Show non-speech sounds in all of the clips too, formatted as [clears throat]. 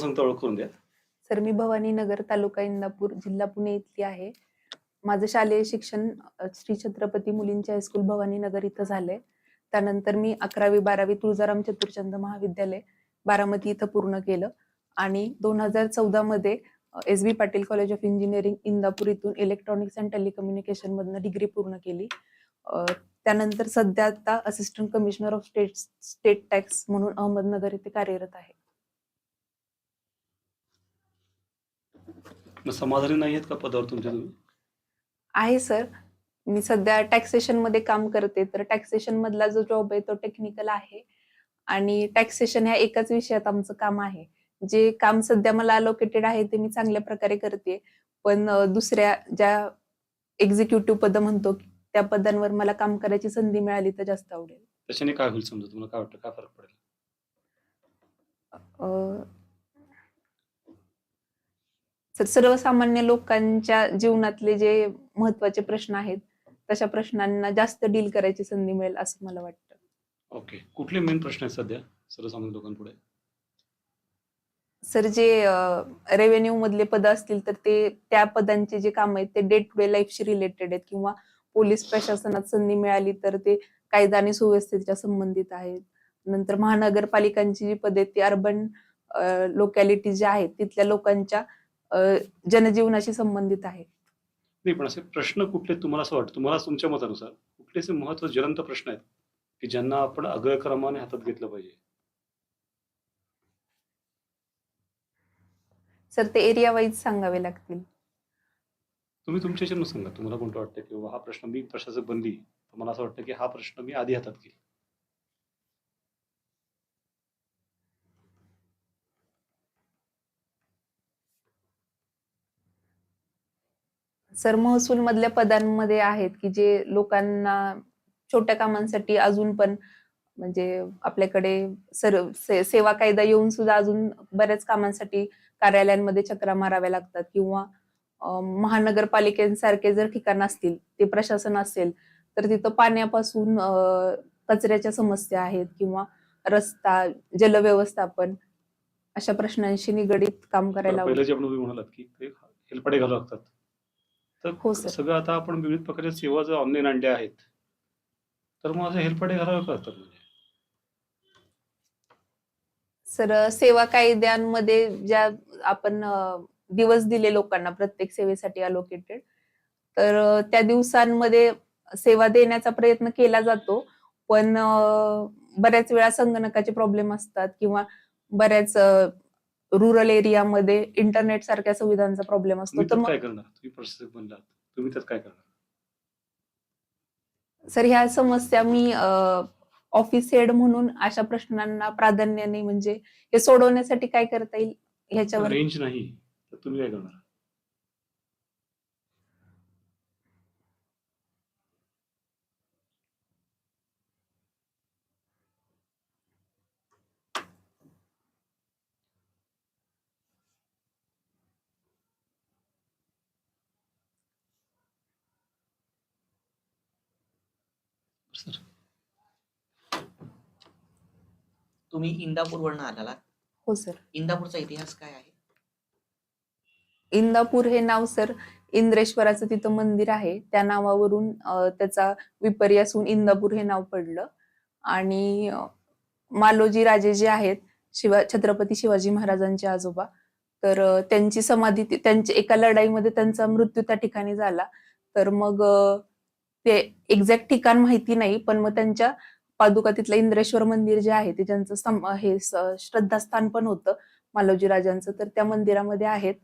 सांगता ओळख करून द्या. सर मी भवानी नगर तालुका इंदापूर जिल्हा पुणे इथली आहे. माझं शालेय शिक्षण अ, श्री छत्रपती मुलींच्या हायस्कूल भवानी नगर इथं झालंय. त्यानंतर मी अकरावी बारावी तुळजाराम चतुर्चंद महाविद्यालय बारामती इथं पूर्ण केलं. आणि दोन हजार चौदा मध्ये S B Patil college of engineering Indapur इथून इलेक्ट्रॉनिक्स अँड टेलिकम्युनिकेशन मधनं डिग्री पूर्ण केली. अ, त्यानंतर सध्या आता assistant commissioner of state state tax म्हणून अहमदनगर इथे कार्यरत आहे. मग समाधानी नाही आहेत का पदावर तुमच्या तुम्ही? आहे सर. मी सध्या टॅक्सेशनमध्ये काम करते तर टॅक्सेशन मधला जो जॉब आहे तो टेक्निकल आहे. आणि टॅक्सेशन ह्या एकाच विषयात आमचं काम आहे. जे काम सध्या मला अलोकेटेड आहे ते मी चांगल्या प्रकारे करते. पण दुसऱ्या ज्या एक्झिक्युटिव्ह पद म्हणतो त्या पदांवर मला काम करायची संधी मिळाली तर जास्त आवडेल. त्याच्याने काय होईल समजा? तुम्हाला काय वाटतं? काय फरक पडेल? अ, तर सर्वसामान्य लोकांच्या जीवनातले जे महत्त्वाचे प्रश्न आहेत तशा प्रश्नांना जास्त डील करायची संधी मिळेल असं मला वाटतं. ओके. कुठले मेन प्रश्न आहेत सध्या सर्वसामान्य लोकांपुढे? सर जे रेव्हेन्यू मधले पद असतील तर ते त्या पदांचे जे काम आहेत ते डे टू डे लाईफशी रिलेटेड आहेत किंवा पोलीस प्रशासनात संधी मिळाली तर ते कायदा आणि सुव्यवस्थेच्या संबंधित आहेत. नंतर महानगरपालिकांची जी पदे आहेत ती अर्बन लोकॅलिटी ज्या आहेत तिथल्या लोकांच्या जनजीवनाशी संबंधित आहेत नाही पण असे प्रश्न कुठले तुम्हाला असं वाटतं? तुम्हाला तुमच्या मतानुसार कुठले असे महत्त्वाचे ज्वलंत प्रश्न आहेत की ज्यांना आपण अग्रक्रमाने हातात घेतलं पाहिजे? सर ते एरिया वाईज सांगावे लागतील. तुम्ही तुमच्या सांगा. तुम्हाला कोणतं वाटतं की बाबा हा प्रश्न मी प्रशासक बनली तर मला असं वाटतं की हा प्रश्न मी आधी हातात घेईल. सर महसूल मधल्या पदांमध्ये आहेत की जे लोकांना छोट्या कामांसाठी अजून पण म्हणजे आपल्याकडे सर से- सेवा कायदा येऊन सुद्धा अजून बऱ्याच कामांसाठी कार्यालयांमध्ये चक्रा माराव्या लागतात किंवा महानगरपालिकेसारखे जर ठिकाण असतील ते प्रशासन असेल तर तिथं पाण्यापासून कचऱ्याच्या समस्या आहेत किंवा रस्ता जलव्यवस्थापन अशा प्रश्नांशी निगडीत काम करायला हेलपाटे घालावं लागतात. तर सर. सगळं आता आपण विविध प्रकारच्या सेवा जर ऑनलाईन आणल्या आहेत तर मग असं हेलपाटे घालावं का लागतात म्हणजे सर सेवा कायद्यांमध्ये ज्या आपण दिवस दिले लोकांना प्रत्येक सेवेसाठी अलोकेटेड तर त्या दिवसांमध्ये सेवा देण्याचा प्रयत्न केला जातो पण बऱ्याच वेळा संगणकाचे प्रॉब्लेम असतात किंवा बऱ्याच रुरल एरियामध्ये इंटरनेट सारख्या सुविधांचा प्रॉब्लेम असतो तर त्यात मग काय करणार? तुम्ही प्रशासक बनलात. तुम्ही त्यात काय करणार? सर ह्या समस्या मी ऑफिस हेड म्हणून अशा प्रश्नांना प्राधान्याने म्हणजे हे सोडवण्यासाठी काय करता येईल ह्याच्यावर? रेंज नाही. तर तुम्ही काय करणार? सर. तुम्ही इंदापूरवरनं आलात? हो सर. इंदापूरचा इतिहास काय आहे? इंदापूर हे नाव सर इंद्रेश्वराचं तिथं मंदिर आहे. त्या नावावरून अ, त्याचा विपर्यास होऊन इंदापूर हे नाव पडलं. आणि अ, मालोजी राजे जे आहेत शिवा छत्रपती शिवाजी महाराजांचे आजोबा तर अ, त्यांची समाधी ति- त्यांच्या एका लढाईमध्ये त्यांचा मृत्यू त्या ठिकाणी झाला. तर मग अ, ते एक्झॅक्ट ठिकाण माहिती नाही पण मग त्यांच्या पादुका तिथलं इंद्रेश्वर मंदिर जे आहे ते सम- हे श्रद्धास्थान पण होतं मालोजी राजांचं तर त्या मंदिरामध्ये आहेत.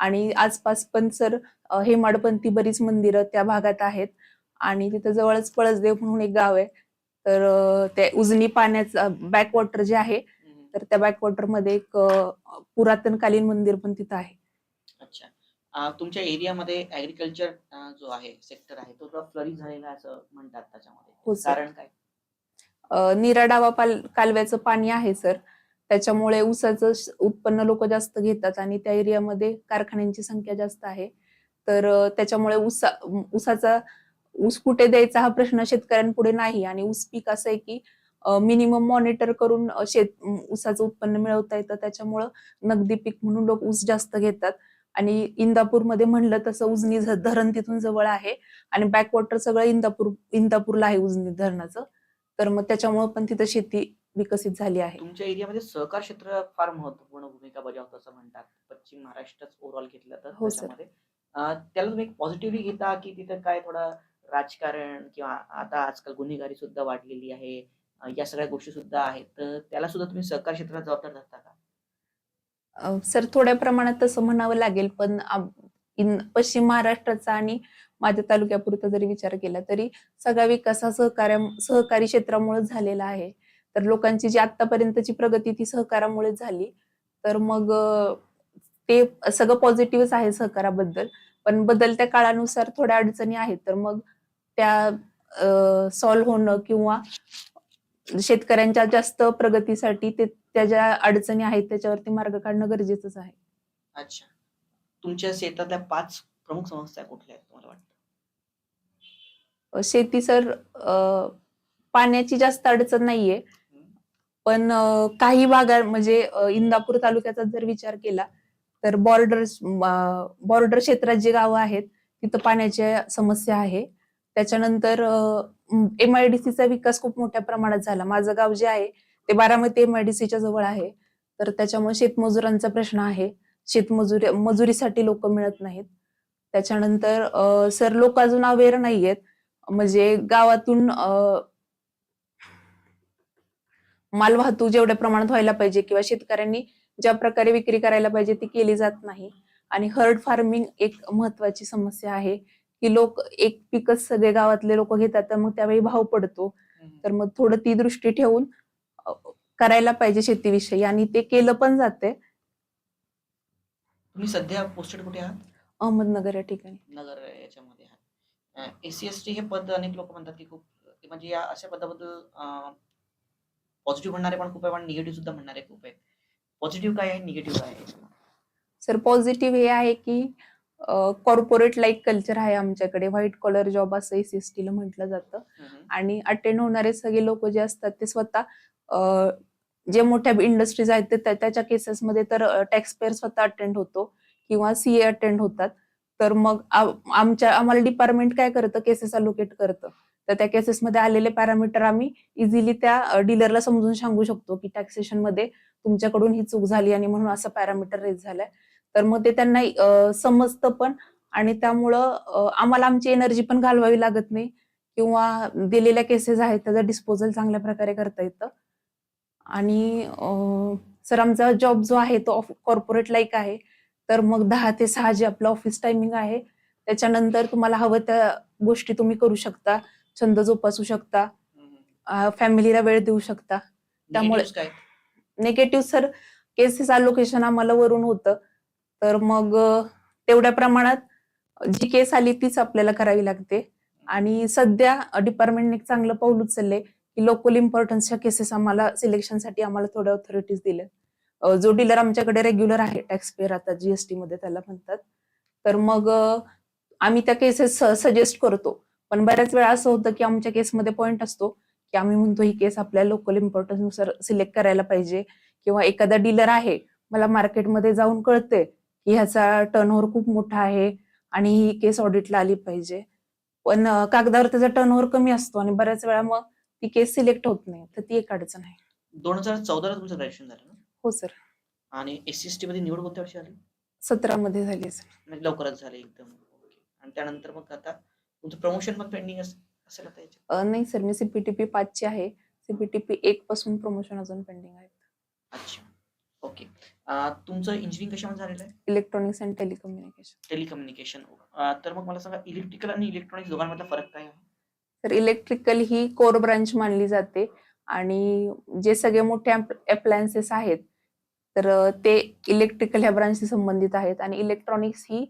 आणि आसपास पण सर हेमाडपंथी बरीच मंदिरं त्या भागात आहेत. आणि तिथं जवळच पळसदेव म्हणून एक गाव आहे. तर ते उजनी पाण्याचं बॅकवॉटर जे आहे तर त्या बॅकवॉटरमध्ये एक पुरातनकालीन मंदिर पण तिथं आहे. अच्छा. तुमच्या एरियामध्ये ऍग्रिकल्चर जो आहे सेक्टर आहे तो फ्लरिश झालेला असं म्हणतात हो, त्याच्यामध्ये सर. कारण काय? निराडावा कालव्याचं पाणी आहे सर त्याच्यामुळे ऊसाचं उत्पन्न लोक जास्त घेतात आणि त्या एरियामध्ये कारखान्यांची संख्या जास्त आहे. तर त्याच्यामुळे ऊसा ऊसाचा ऊस कुठे द्यायचा हा प्रश्न शेतकऱ्यांपुढे नाही. आणि ऊस पीक असं आहे की मिनिमम मॉनिटर करून शेत ऊसाचं उत्पन्न मिळवता येतं. त्याच्यामुळं नगदी पीक म्हणून लोक ऊस जास्त घेतात. आणि इंदापूरमध्ये म्हणलं तसं उजनी धरण तिथून जवळ आहे. आणि बॅकवॉटर सगळं इंदापूर इंदापूरला आहे उजनी धरणाचं. तर मग त्याच्यामुळं पण तिथं शेती विकसित झाली आहे. तुमच्या एरियामध्ये सहकार क्षेत्र फार महत्त्वपूर्ण भूमिका बजावतं असं म्हणतात. पश्चिम महाराष्ट्रच ओव्हरऑल घेतलं तर हो, सर. त्याला तुम्ही पॉझिटिव्हली घेता की तिथं काय थोडं राजकारण किंवा आता आजकाल गुन्हेगारी सुद्धा वाढलेली आहे. या सगळ्या गोष्टी सुद्धा आहेत. तर त्याला सुद्धा तुम्ही सहकार क्षेत्रात जबाबदार धरता का? सर थोड्या प्रमाणात तसं म्हणावं लागेल पण इन- पश्चिम महाराष्ट्राचा आणि माझ्या तालुक्यापुरता जरी विचार केला तरी सगळा विकास हा सहकार्या सहकारी क्षेत्रामुळे झालेला आहे. तर लोकांची जी आतापर्यंतची प्रगती ती सहकारामुळेच झाली. तर मग ते सगळं पॉझिटिव्हच आहे सहकाराबद्दल पण बदलत्या काळानुसार थोड्या अडचणी आहेत. तर मग त्या सॉल्व्ह होणं किंवा शेतकऱ्यांच्या जास्त प्रगतीसाठी ते त्या ज्या अडचणी आहेत त्याच्यावरती मार्ग काढणं गरजेचंच आहे. अच्छा. तुमच्या शेतातल्या पाच प्रमुख समस्या कुठल्या आहेत तुम्हाला वाटतं? शेती सर अ, पाण्याची जास्त अडचण नाहीये. पण अ, काही भागात म्हणजे अ, इंदापूर तालुक्याचा जर विचार केला तर बॉर्डर बॉर्डर क्षेत्रात जी गावं आहेत तिथं पाण्याची समस्या आहे. त्याच्यानंतर एमआयडीसीचा विकास खूप मोठ्या प्रमाणात झाला. माझं गाव जे आहे ते बारामती एमआयडीसीच्या जवळ आहे. तर त्याच्यामुळे शेतमजुरांचा प्रश्न आहे. शेतमजुरी मजुरीसाठी लोक मिळत नाहीत. त्याच्यानंतर सर लोक अजून अवेअर नाहीयेत. म्हणजे गावातून मालवाहतूक जेवढ्या प्रमाणात व्हायला पाहिजे किंवा शेतकऱ्यांनी ज्या प्रकारे विक्री करायला पाहिजे ती केली जात नाही. आणि हर्ड फार्मिंग एक महत्वाची समस्या आहे की लोक एक पिकच सगळे गावातले लोक घेतात तर मग त्यावेळी भाव पडतो. तर मग थोडं ती दृष्टी ठेवून करायला पाहिजे शेतीविषयी आणि ते केलं पण जाते तुम्ही सध्या पोस्टेड कुठे आहात? अहमदनगर या ठिकाणी. नगर याच्यामध्ये आहात. एस सी एस टी हे पद अनेक लोक म्हणतात की खूप म्हणजे या अशा पदाबद्दल पॉझिटिव्ह म्हणणारे पण खूप आहे पण निगेटिव्ह सुद्धा म्हणणारे खूप आहेत. पॉझिटिव्ह काय आहे? निगेटिव्ह काय आहे. सर पॉझिटिव्ह हे आहे की कॉर्पोरेट लाईक कल्चर आहे आमच्याकडे. व्हाईट कॉलर जॉब असं एस एस ला म्हटलं जातं. हम्म. आणि अटेंड होणारे सगळे लोक जे असतात ते स्वतः जे मोठ्या इंडस्ट्रीज आहेत ते त्याच्या केसेसमध्ये तर टॅक्स पेअर स्वतः अटेंड होतो किंवा सीए अटेंड होतात. तर मग आमच्या आम्हाला डिपार्टमेंट काय करतं? केसेस अलोकेट करतं. तर त्या केसेसमध्ये आलेले पॅरामीटर आम्ही इझिली त्या डीलरला समजून सांगू शकतो की टॅक्सेशनमध्ये तुमच्याकडून ही चूक झाली आणि म्हणून असं पॅरामीटर रेज झालाय. तर मग ते त्यांना समजतं पण आणि त्यामुळं आम्हाला आमची एनर्जी पण घालवावी लागत नाही किंवा दिलेल्या केसेस आहेत त्याचा डिस्पोजल चांगल्या प्रकारे करता येतं. आणि सर आमचा जॉब जो आहे तो कॉर्पोरेट लाईक आहे. तर मग दहा ते सहा जे आपलं ऑफिस टायमिंग आहे त्याच्यानंतर तुम्हाला हवं त्या गोष्टी तुम्ही करू शकता. छंद जोपासू शकता. फॅमिलीला वेळ देऊ शकता. त्यामुळे- निगेटिव्ह सर केसेस अलोकेशन आम्हाला वरून होतं. तर मग तेवढ्या प्रमाणात जी केस आली तीच आपल्याला करावी लागते. आणि सध्या डिपार्टमेंटने एक चांगलं पाऊल उचललंय. की लोकल इम्पॉर्टन्सच्या केसेस आम्हाला सिलेक्शनसाठी आम्हाला थोड्या ऑथॉरिटीज दिल्या जो डीलर आमच्याकडे रेग्युलर आहे टॅक्स पेअर आता जीएसटी मध्ये त्याला म्हणतात. तर मग आम्ही त्या केसेस सजेस्ट करतो. पण बऱ्याच वेळा असं होतं की आमच्या केसमध्ये पॉईंट असतो की आम्ही म्हणतो ही केस आपल्या लोकल इम्पॉर्टन्सनुसार सिलेक्ट करायला पाहिजे. किंवा एखादा डीलर आहे मला मार्केटमध्ये जाऊन कळते की ह्याचा टर्नओव्हर खूप मोठा आहे आणि ही केस ऑडिटला आली पाहिजे. पण कागदावर त्याचा टर्नओव्हर कमी असतो आणि बऱ्याच वेळा मग ती केस सिलेक्ट होत नाही तर ती एक अडचण आहे. दोन हजार चौदाला तुमचं ग्रॅज्युएशन झालं ना? हो सर आणि एस सी एस टी मध्ये निवड कोणत्या वर्षी आली? सतरा मध्ये झाली सर म्हणजे लवकरच झाले एकदम. ओके आणि त्यानंतर मग आता तुमचं प्रमोशन पण पेंडिंग असेल आता याच्यात अ, नाही सर मी सीपीटीपी पाचची आहे. सीपीटीपी एक पासून प्रमोशन अजून पेंडिंग आहे. अच्छा. ओके तुमचं इंजिनिअरिंग कशामध्ये झालेलं आहे? इलेक्ट्रॉनिक्स अँड टेलिकम्युनिकेशन टेलिकम्युनिकेशन तर मग मला सांगा इलेक्ट्रिकल आणि इलेक्ट्रॉनिक्स दोघांमधला फरक काय आहे? तर इलेक्ट्रिकल ही कोर ब्रांच मानली जाते. आणि जे सगळे मोठे अप्लायन्सेस आहेत तर ते इलेक्ट्रिकल ह्या ब्रांचशी संबंधित आहेत. आणि इलेक्ट्रॉनिक्स ही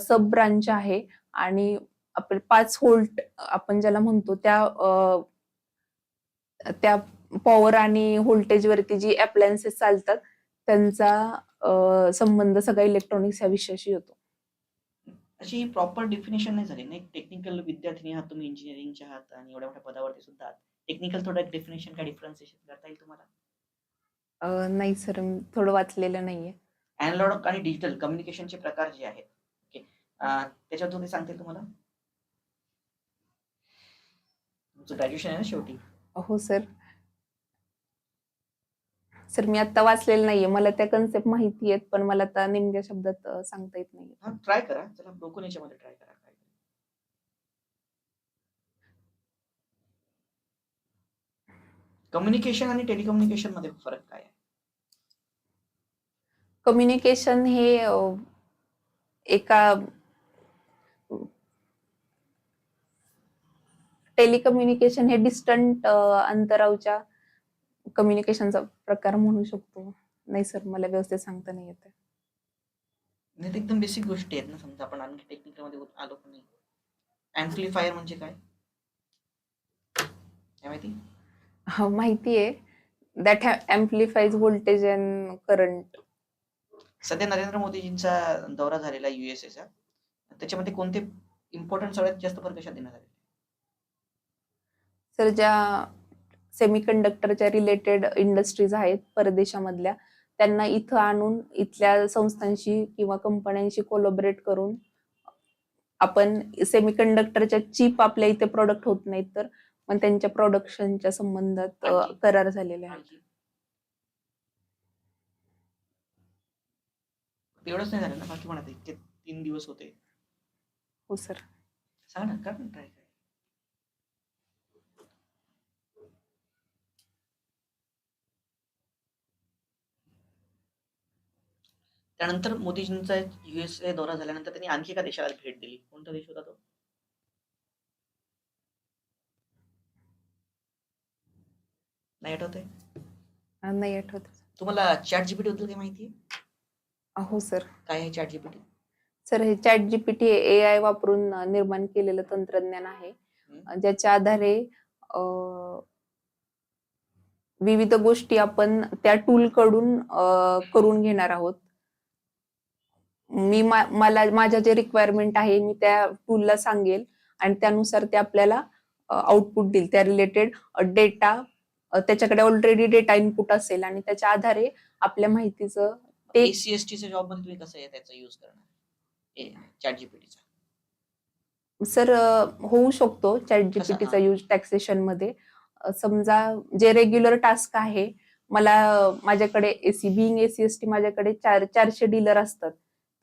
सब ब्रांच आहे. आणि आपण पाच होल्ट आपण ज्याला म्हणतो त्या त्या पॉवर आणि व्होल्टेज वरती जी अप्लायन्सेस चालतात त्यांचा संबंध सगळा इलेक्ट्रॉनिक्स ह्या विषयाशी होतो. अशी प्रॉपर डेफिनेशन नाही झाली. ना एक टेक्निकल विद्यार्थिनी आहात तुम्ही इंजिनिअरिंगच्या आहात आणि एवढ्या मोठ्या पदावरती सुद्धा आहात. टेक्निकल थोडं डेफिनेशन काय डिफरन्सिएशन करता येईल तुम्हाला? नाही सर थोडं वाचलेलं नाहीये. अॅनालॉग आणि डिजिटल कम्युनिकेशनचे प्रकार जे आहेत ओके त्याच्यावर तुम्ही सांगतील तुम्हाला? तुमचं ग्रॅज्युएशन आहे ना शेवटी? हो सर सर मी आता वाचलेलं नाहीये. मला त्या कन्सेप्ट माहिती आहेत पण मला आता नेमक्या शब्दात अं, सांगता येत नाही हा ट्राय करा. चला ब्रोकन याच्यामध्ये ट्राय करा. काय कम्युनिकेशन आणि टेलिकम्युनिकेशनमध्ये फरक काय आहे? कम्युनिकेशन हे अं, एका टेलिकम्युनिकेशन हे डिस्टंट अंतरावच्या कम्युनिकेशनचा प्रकार म्हणू शकतो. नाही सर मला व्यवस्थित सांगता नाही येत नाही एकदम बेसिक गोष्टी आहेत ना समजा आपण आणखी टेक्निकलमध्ये आलो पण नाही. अँप्लिफायर म्हणजे काय? माहिती? हा माहिती आहे. That amplifies voltage and current सध्या नरेंद्र मोदीजींचा दौरा झालेला युएसएचा त्याच्यामध्ये कोणते इम्पॉर्टंट सगळ्यात जास्त भर कशात देण्यात आले सर ज्या सेमीकंडक्टरच्या रिलेटेड इंडस्ट्रीज आहेत परदेशामधल्या. त्यांना इथं आणून इथल्या संस्थांशी किंवा कंपन्यांशी कोलॅबरेट करून आपण सेमीकंडक्टरच्या चिप आपल्या इथे प्रोडक्ट होत नाहीत तर पण त्यांच्या प्रोडक्शनच्या संबंधात? करार झालेले आहेत. एवढंच नाही झालं ना? बाकी इतके तीन दिवस होते. हो सर. सांगा ना काय ट्राय काय त्यानंतर मोदीजींचा युएसए दौरा झाल्यानंतर त्यांनी आणखी एका देशाला भेट दिली. कोणता देश होता तो? नाही आठवत आहे नाही आठवत. तुम्हाला चॅट जीपीटी बद्दल काही माहिती हो सर. काय आहे चॅट जीपीटी सर हे चॅट जीपीटी ए आय वापरून निर्माण केलेलं तंत्रज्ञान आहे. ज्याच्या आधारे विविध गोष्टी आपण त्या टूल कडून करून घेणार आहोत. मी मला माझ्या जे रिक्वायरमेंट आहे मी त्या टूलला सांगेल आणि त्यानुसार ते आपल्याला आउटपुट देईल. त्या रिलेटेड डेटा त्याच्याकडे ऑलरेडी डेटा इनपुट असेल आणि त्याच्या आधारे आपल्या माहितीचं ते एसीएसटीच्या जॉबमध्ये तुम्ही कसं त्याचा युज करणार? चॅट जीपीटीचा सर होऊ शकतो चॅट? जीपीटीचा. यूज टॅक्सेशनमध्ये. समजा जे रेग्युलर टास्क आहे मला माझ्याकडे AC being AC S T माझ्याकडे चार चारशे डीलर असतात.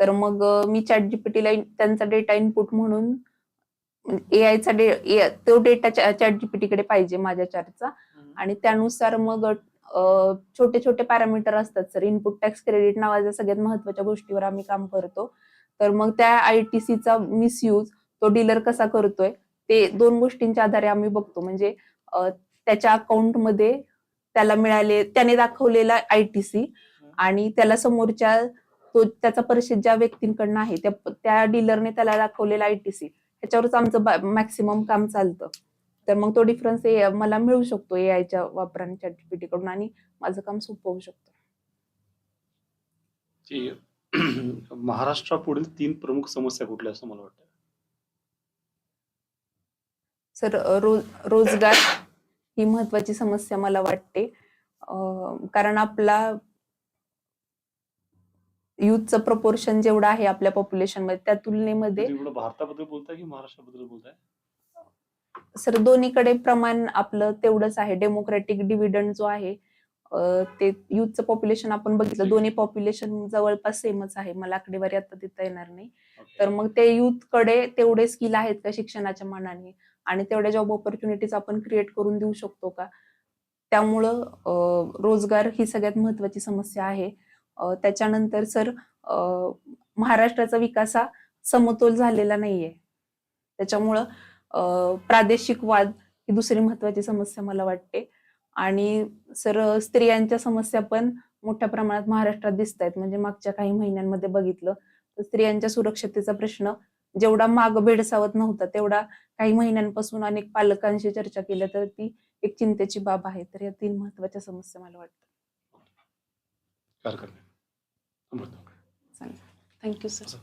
तर मग मी चॅट जीपीटीला त्यांचा डेटा इनपुट म्हणून ए आयचा डे तो डेटा चॅट जीपीटीकडे पाहिजे माझ्या चार्टचा आणि त्यानुसार मग छोटे छोटे पॅरामीटर असतात सर. इनपुट टॅक्स क्रेडिट नावाच्या सगळ्यात महत्त्वाच्या गोष्टीवर आम्ही काम करतो. तर मग त्या आयटीसीचा मिसयूज तो डीलर कसा करतोय ते दोन गोष्टींच्या आधारे आम्ही बघतो. म्हणजे त्याच्या अकाउंटमध्ये त्याला मिळाले त्याने दाखवलेला आयटीसी आणि त्याला समोरच्या तो त्याचा परिषद ज्या व्यक्तींकडनं आहे त्या त्या डीलरने त्याला दाखवलेला आयटीसी ह्याच्यावरच आमचं मॅक्सिमम काम चालतं. तर मग तो डिफरन्स मला मिळू शकतो ए आयच्या वापराने चॅटकडून आणि माझं काम सोपं होऊ शकतं. की [clears throat] महाराष्ट्रापुढील तीन प्रमुख समस्या कुठल्या असं मला वाटतं? सर रोज रोजगार ही महत्वाची समस्या मला वाटते. कारण आपला युथचं प्रपोर्शन जेवढं आहे आपल्या पॉप्युलेशनमध्ये त्या तुलनेमध्ये भारताबद्दल बोलताय की महाराष्ट्राबद्दल बोलताय? सर दोन्हीकडे प्रमाण आपलं तेवढंच आहे. डेमोक्रॅटिक डिव्हिडंड जो आहे ते युथचं पॉप्युलेशन आपण बघितलं दोन्ही पॉप्युलेशन जवळपास सेमच आहे. मला आकडेवारी आता देता येणार नाही. तर मग ते युथकडे तेवढे स्किल आहेत का शिक्षणाच्या मानाने? आणि तेवढ्या जॉब ऑपॉर्च्युनिटीज आपण क्रिएट करून देऊ शकतो का? त्यामुळं रोजगार ही सगळ्यात महत्वाची समस्या आहे. त्याच्यानंतर सर महाराष्ट्राचा विकास हा समतोल झालेला नाहीये. त्याच्यामुळं प्रादेशिक वाद ही दुसरी महत्वाची समस्या मला वाटते. आणि सर स्त्रियांच्या समस्या पण मोठ्या प्रमाणात महाराष्ट्रात दिसत आहेत म्हणजे मागच्या काही महिन्यांमध्ये बघितलं तर स्त्रियांच्या सुरक्षतेचा प्रश्न जेवढा माग भेडसावत नव्हता तेवढा काही महिन्यांपासून अनेक पालकांशी चर्चा केल्या तर ती एक चिंतेची बाब आहे. तर या तीन महत्त्वाच्या समस्या मला वाटतात अमृत थँक्यू सर